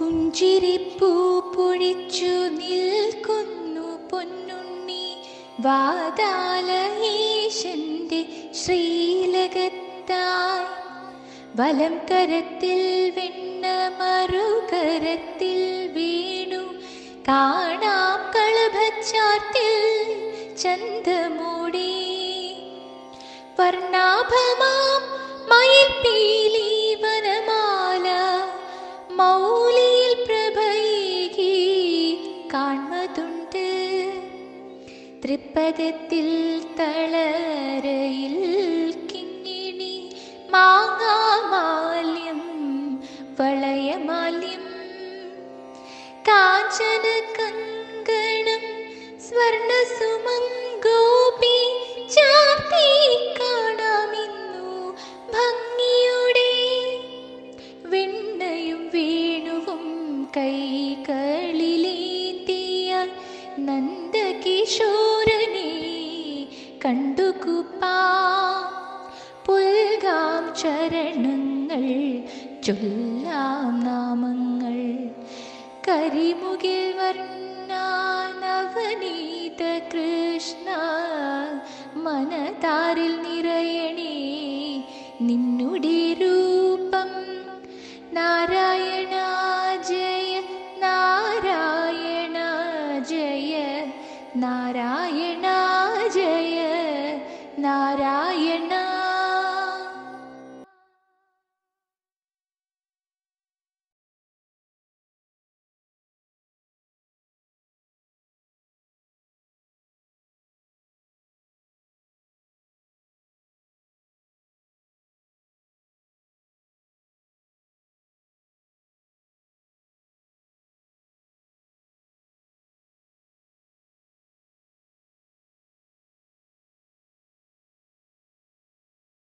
പുഞ്ചിരിപ്പൂ പൊഴിച്ചു നിൽക്കുന്നു പൊന്നുണ്ണി. വാതാലയേശന്റെ ശ്രീലകത്തായി. വലം കരത്തിൽ വെണ്ണ മറുകരത്തിൽ വീണു. കാണാം കളഭച്ചാർത്തിൽ ചന്തമൂടി. വർണാഭമാം മയിൽപ്പീലി തൃപ്പദത്തിൽ തളരയിൽ കിങ്ങിണി മാങ്ങാമാല്യം വളയമാല്യം കാഞ്ചന കങ്കണം സ്വർണ സുമംഗോപി ചാർത്തി കാണാമിന്നു ഭംഗിയുടെ വെണ്ണയും വേണുവും കൈകളിലേന്തിയ നന്ദകിശോരനെ കണ്ടുകുപ്പാം. പുൽകാം ചരണങ്ങൾ ചൊല്ലാം നാമങ്ങൾ. കരിമുകിൽ വർണാനവനീത കൃഷ്ണ മനതാരിൽ നിറയണേ നിന്നുടെ രൂപം. നാരായണ ജയ നാരായണ ജയ നാരായണ നാരായണ